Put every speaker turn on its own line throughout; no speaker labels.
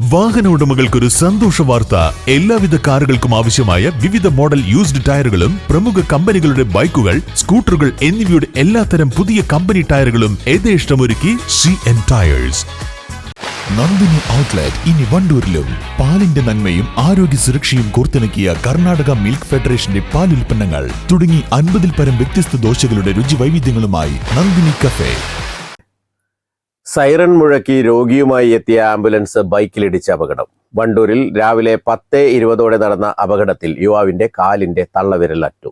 വാഹന ഉടമകൾക്കൊരു സന്തോഷ വാർത്ത. എല്ലാവിധ കാറുകൾക്കും ആവശ്യമായ വിവിധ മോഡൽ യൂസ്ഡ് ടയറുകളും പ്രമുഖ കമ്പനികളുടെ ബൈക്കുകൾ സ്കൂട്ടറുകൾ എന്നിവയുടെ എല്ലാത്തരം പുതിയ കമ്പനി ടയറുകളും യഥേഷ്ടമൊരുക്കി C N tyres Nandini outlet ഇനി വണ്ടൂരിലും. പാലിന്റെ നന്മയും ആരോഗ്യ സുരക്ഷയും കോർത്തിണക്കിയ കർണാടക മിൽക്ക് ഫെഡറേഷന്റെ പാലുൽപ്പന്നങ്ങൾ. തുടങ്ങി അൻപതിൽ പരം വ്യത്യസ്ത ദോശകളുടെ രുചി വൈവിധ്യങ്ങളുമായി നന്ദിനി കഫേ.
സൈറൺ മുഴക്കി രോഗിയുമായി എത്തിയ ആംബുലൻസ് ബൈക്കിലിടിച്ച അപകടം. വണ്ടൂരിൽ രാവിലെ പത്ത് ഇരുപതോടെ നടന്ന അപകടത്തിൽ യുവാവിന്റെ കാലിന്റെ തള്ളവിരലറ്റു.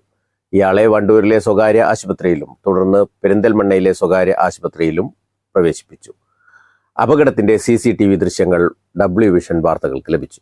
ഇയാളെ വണ്ടൂരിലെ സ്വകാര്യ ആശുപത്രിയിലും തുടർന്ന് പെരിന്തൽമണ്ണയിലെ സ്വകാര്യ ആശുപത്രിയിലും പ്രവേശിപ്പിച്ചു. അപകടത്തിന്റെ സി സി ടി വി ദൃശ്യങ്ങൾ ഡബ്ല്യു വിഷൻ വാർത്തകൾക്ക് ലഭിച്ചു.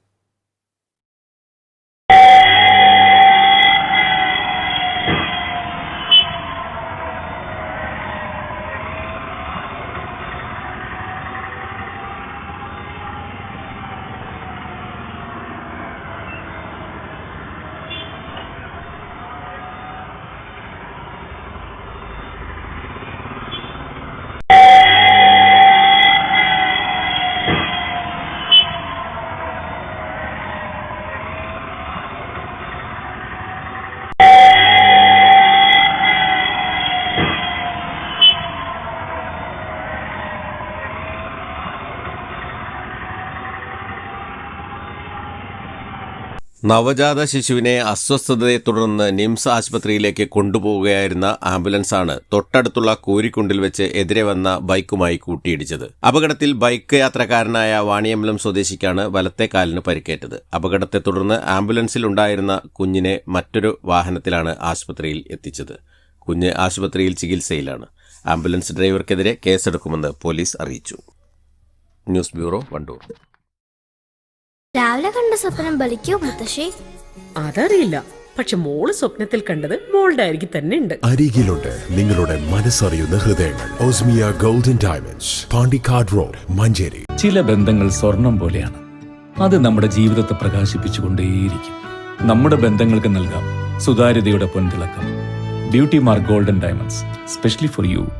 നവജാത ശിശുവിനെ അസ്വസ്ഥതയെ തുടർന്ന് നിംസ് ആശുപത്രിയിലേക്ക് കൊണ്ടുപോവുകയായിരുന്ന ആംബുലൻസാണ് തൊട്ടടുത്തുള്ള കോരിക്കുണ്ടിൽ വെച്ച് എതിരെ വന്ന ബൈക്കുമായി കൂട്ടിയിടിച്ചത്. അപകടത്തിൽ ബൈക്ക് യാത്രക്കാരനായ വാണിയമ്പലം സ്വദേശിക്കാണ് വലത്തെ കാലിന് പരിക്കേറ്റത്. അപകടത്തെ തുടർന്ന് ആംബുലൻസിൽ ഉണ്ടായിരുന്ന കുഞ്ഞിനെ മറ്റൊരു വാഹനത്തിലാണ് ആശുപത്രിയിൽ എത്തിച്ചത്. കുഞ്ഞ് ആശുപത്രിയിൽ ചികിത്സയിലാണ്. ആംബുലൻസ് ഡ്രൈവർക്കെതിരെ കേസെടുക്കുമെന്ന് പോലീസ് അറിയിച്ചു. News bureau Wandoor.
രാവിലെ കണ്ട സ്വപ്നം ബലിക്കോ മുത്തശ്ശി?
അതറിയില്ല. പക്ഷെ മോൾ സ്വപ്നത്തിൽ കണ്ടത് മോളുടെ അരികിൽ തന്നെ ഉണ്ട്.
അരികിലുണ്ട്. നിങ്ങളുടെ മനസ്സറിയുന്ന ഹൃദയങ്ങൾ. Osmiya golden diamonds. Pandikkad road Manjeri.
ചില ബന്ധങ്ങൾ സ്വർണം പോലെയാണ്. അത് നമ്മുടെ ജീവിതത്തെ പ്രകാശിപ്പിച്ചുകൊണ്ടേയിരിക്കും. നമ്മുടെ ബന്ധങ്ങൾക്ക് നൽകാം സുതാര്യതയുടെ പൊൻതിളക്കം. Beauty mark golden diamonds specially for you.